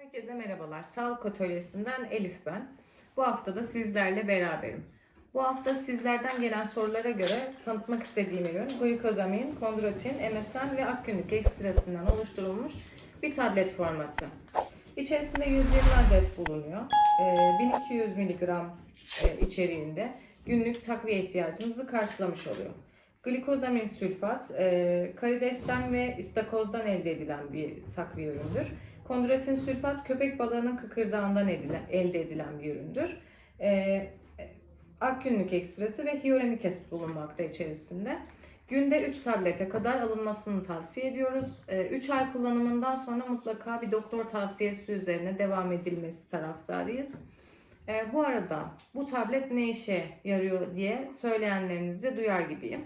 Herkese merhabalar. Sağlık Atölyesi'nden Elif ben. Bu hafta da sizlerle beraberim. Bu hafta sizlerden gelen sorulara göre tanıtmak istediğim ürün glikozamin, kondroitin, MSM ve akgünlük ekstrasından oluşturulmuş bir tablet formatı. İçerisinde 120 adet bulunuyor. Ee, 1200 mg e, içeriğinde günlük takviye ihtiyacınızı karşılamış oluyor. Glikozamin sülfat, e, karidesten ve istakozdan elde edilen bir takviye üründür. Kondroitin sülfat köpek balığının kıkırdağından edilen, elde edilen bir üründür. E, akgünlük ekstratı ve hyaluronik asit bulunmakta içerisinde. Günde 3 tablete kadar alınmasını tavsiye ediyoruz. 3 ay kullanımından sonra mutlaka bir doktor tavsiyesi üzerine devam edilmesi taraftarıyız. E, bu arada bu tablet ne işe yarıyor diye söyleyenlerinizi duyar gibiyim.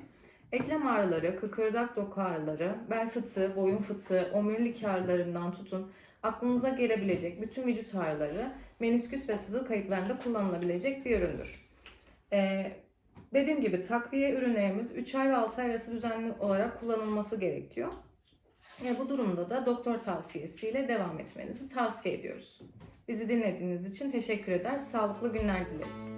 Eklem ağrıları, kıkırdak doku ağrıları, bel fıtığı, boyun fıtığı, omurilik ağrılarından tutun aklınıza gelebilecek bütün vücut ağrıları menisküs ve sıvı kayıplarında kullanılabilecek bir üründür. Ee, dediğim gibi takviye ürünlerimiz 3 ay ve 6 ay arası düzenli olarak kullanılması gerekiyor. Ve bu durumda da doktor tavsiyesiyle devam etmenizi tavsiye ediyoruz. Bizi dinlediğiniz için teşekkür eder, sağlıklı günler dileriz.